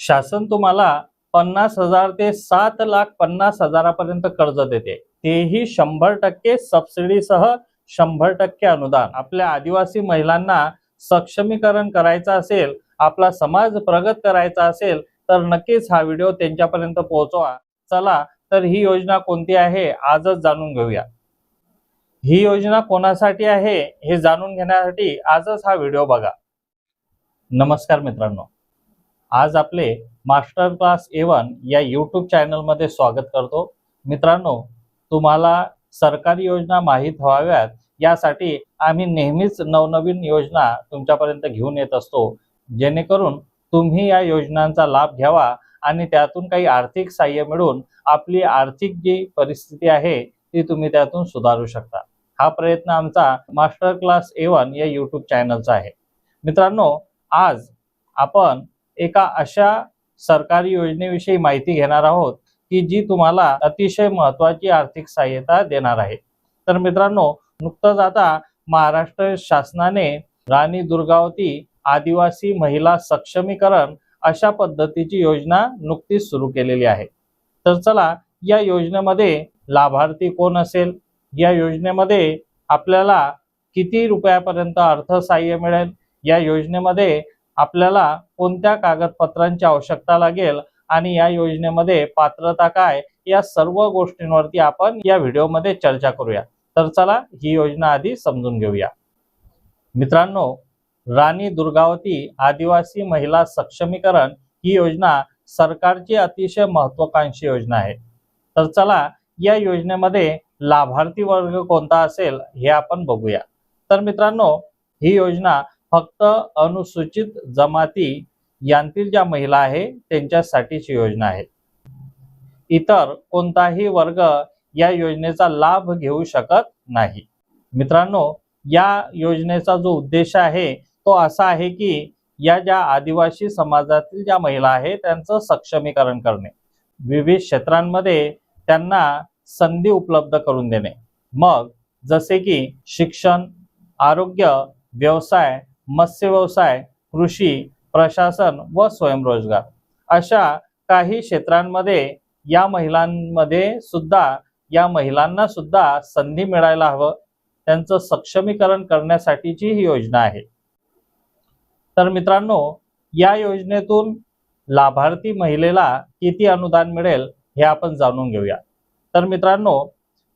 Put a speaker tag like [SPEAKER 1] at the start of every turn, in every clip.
[SPEAKER 1] शासन तुम्हाला पन्नास हजार ते सात लाख पन्नास हजारापर्यंत कर्ज देते. तेही शंभर टक्के सबसिडीसह शंभर टक्के अनुदान. आपल्या आदिवासी महिलांना सक्षमीकरण करायचं असेल आपला समाज प्रगत करायचा असेल तर नक्कीच हा व्हिडिओ त्यांच्यापर्यंत पोहोचवा. चला तर ही योजना कोणती आहे आजच जाणून घेऊया. ही योजना कोणासाठी आहे हे जाणून घेण्यासाठी आजच हा व्हिडिओ बघा. नमस्कार मित्रांनो. आज आपले मास्टर क्लास एवन या यूट्यूब चॅनलमध्ये स्वागत करतो. मित्रांनो तुम्हाला सरकारी योजना माहीत व्हाव्यात यासाठी आम्ही नेहमीच नवनवीन योजना तुमच्यापर्यंत घेऊन येत असतो. जेणेकरून तुम्ही या योजनांचा लाभ घ्यावा आणि त्यातून काही आर्थिक सहाय्य मिळून आपली आर्थिक जी परिस्थिती आहे ती तुम्ही त्यातून सुधारू शकता. हा प्रयत्न आमचा मास्टर क्लास एवन या यूट्यूब चॅनलचा आहे. मित्रांनो आज आपण एका अशा सरकारी योजनेविषयी माहिती घेणार आहोत की जी तुम्हाला अतिशय महत्वाची आर्थिक सहाय्यता देणार आहे. तर मित्रांनो नुकतंच आता महाराष्ट्र शासनाने राणी दुर्गावती आदिवासी महिला सक्षमीकरण अशा पद्धतीची योजना नुकतीच सुरू केलेली आहे. तर चला या योजनेमध्ये लाभार्थी कोण असेल? या योजनेमध्ये आपल्याला किती रुपयापर्यंत अर्थसहाय्य मिळेल? या योजनेमध्ये आपल्याला कोणत्या कागदपत्रांची आवश्यकता लागेल आणि या योजनेमध्ये पात्रता काय या सर्व गोष्टींवरती आपण या व्हिडिओमध्ये चर्चा करूया. तर चला ही योजना आधी समजून घेऊया. मित्रांनो राणी दुर्गावती आदिवासी महिला सक्षमीकरण ही योजना सरकारची अतिशय महत्वाकांक्षी योजना आहे. तर चला या योजनेमध्ये लाभार्थी वर्ग कोणता असेल हे आपण बघूया. तर मित्रांनो ही योजना फक्त अनुसूचित जमाती यांतील ज्या महिला आहे त्यांच्यासाठीची योजना आहे. इतर कोणताही वर्ग या योजनेचा लाभ घेऊ शकत नाही. मित्रांनो या योजनेचा जो उद्देश आहे तो असा आहे की या ज्या आदिवासी समाजातील ज्या महिला आहेत त्यांचं सक्षमीकरण करणे. विविध क्षेत्रांमध्ये त्यांना संधी उपलब्ध करून देणे. मग जसे की शिक्षण आरोग्य व्यवसाय मत्स्य व्यवसाय कृषी प्रशासन व स्वयंरोजगार अशा काही क्षेत्रांमध्ये या महिलांमध्ये सुद्धा या महिलांना सुद्धा संधी मिळायला हवं. त्यांचं सक्षमीकरण करण्यासाठीची ही योजना आहे. तर मित्रांनो या योजनेतून लाभार्थी महिलेला किती अनुदान मिळेल हे आपण जाणून घेऊया. तर मित्रांनो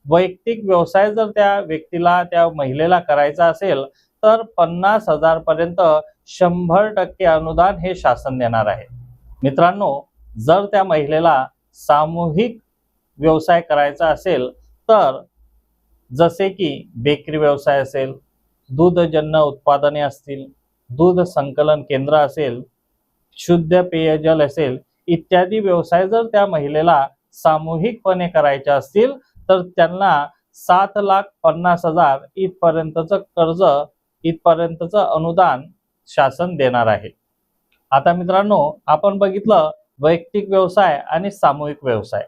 [SPEAKER 1] वैयक्तिक व्यवसाय जर त्या व्यक्तीला त्या महिलेला करायचा असेल तर पन्नास हजार पर्यंत शंभर टक्के अनुदान हे शासन देणार आहे. मित्रांनो जर त्या महिलेला सामूहिक व्यवसाय करायचा असेल तर जसे की बेकरी व्यवसाय असेल दूधजन्य उत्पादने असतील दूध संकलन केंद्र असेल शुद्ध पेयजल असेल इत्यादी व्यवसाय जर त्या महिलेला सामूहिकपणे करायचे असतील तर त्यांना सात लाख पन्नास हजार इथपर्यंतचं कर्ज इथपर्यंतचं अनुदान शासन देणार आहे. आता मित्रांनो आपण बघितलं वैयक्तिक व्यवसाय आणि सामूहिक व्यवसाय.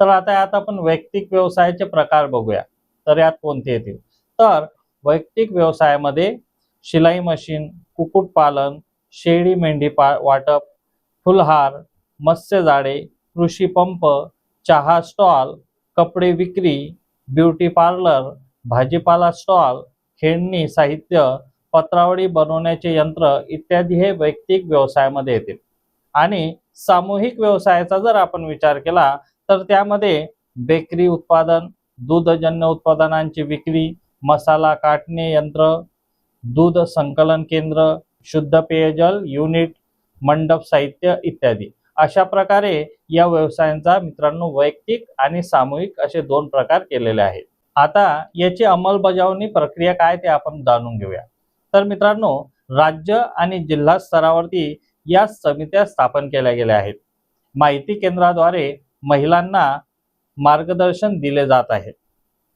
[SPEAKER 1] तर आता यात आपण वैयक्तिक व्यवसायाचे प्रकार बघूया. तर यात कोणते येतील? तर वैयक्तिक व्यवसायामध्ये शिलाई मशीन कुक्कुटपालन शेळी मेंढी पा वाटप फुलहार मत्स्य जाळे कृषी पंप चहा स्टॉल कपडे विक्री ब्युटी पार्लर भाजीपाला स्टॉल खेळणी साहित्य पत्रावळी बनवण्याचे यंत्र इत्यादी हे वैयक्तिक व्यवसायामध्ये येतील. आणि सामूहिक व्यवसायाचा जर आपण विचार केला तर त्यामध्ये बेकरी उत्पादन दूधजन्य उत्पादनांची विक्री मसाला काटणे यंत्र दूध संकलन केंद्र शुद्ध पेयजल युनिट मंडप साहित्य इत्यादी. अशा प्रकारे या व्यवसायांचा मित्रांनो वैयक्तिक आणि सामूहिक असे दोन प्रकार केलेले आहेत. आता याची अंमलबजावणी प्रक्रिया काय ते आपण जाणून घेऊया. तर मित्रांनो राज्य आणि जिल्हा स्तरावरती या समित्या स्थापन केल्या गेल्या आहेत. माहिती केंद्राद्वारे महिलांना मार्गदर्शन दिले जात आहे.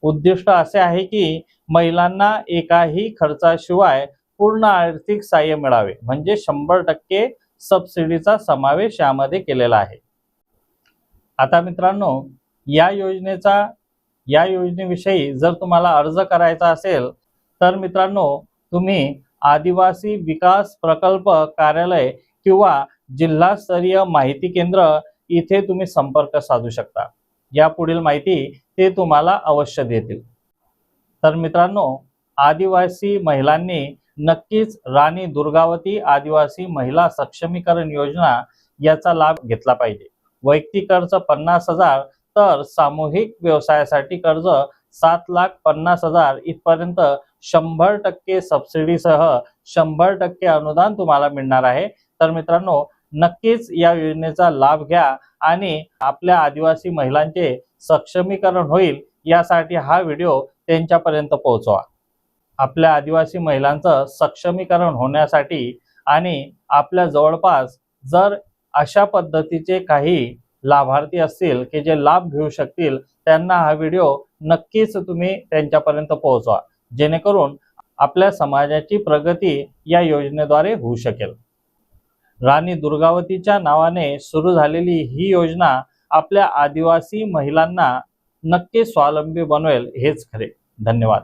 [SPEAKER 1] उद्दिष्ट असे आहे की महिलांना एकाही खर्चाशिवाय पूर्ण आर्थिक सहाय्य मिळावे. म्हणजे शंभर टक्के सबसिडीचा समावेश यामध्ये केलेला आहे. आता मित्रांनो या योजनेचा या योजनेविषयी जर तुम्हाला अर्ज करायचा असेल तर मित्रांनो तुम्ही आदिवासी विकास प्रकल्प कार्यालय किंवा जिल्हास्तरीय माहिती केंद्र इथे तुम्ही संपर्क साधू शकता. या पुढील माहिती ते तुम्हाला अवश्य देतील. तर मित्रांनो आदिवासी महिलांनी नक्कीच राणी दुर्गावती आदिवासी महिला सक्षमीकरण योजना याचा लाभ घेतला पाहिजे. वैयक्तिक कर्ज पन्नास हजार तर सामूहिक व्यवसायासाठी कर्ज सात लाख पन्नास हजार इथपर्यंत शंभर टक्के सबसिडीसह शंभर टक्के अनुदान तुम्हाला मिळणार आहे. तर मित्रांनो नक्कीच या योजनेचा लाभ घ्या आणि आपल्या आदिवासी महिलांचे सक्षमीकरण होईल यासाठी हा व्हिडिओ त्यांच्यापर्यंत पोहोचवा. आपल्या आदिवासी महिलांचं सक्षमीकरण होण्यासाठी आणि आपल्या जवळपास जर अशा पद्धतीचे काही लाभार्थी असतील की जे लाभ घेऊ शकतील त्यांना हा व्हिडिओ नक्कीच तुम्ही त्यांच्यापर्यंत पोहोचवा. जेणेकरून आपल्या समाजाची प्रगती या योजनेद्वारे होऊ शकेल. राणी दुर्गावतीच्या नावाने सुरू झालेली ही योजना आपल्या आदिवासी महिलांना नक्की स्वावलंबी बनवेल हेच खरे. धन्यवाद.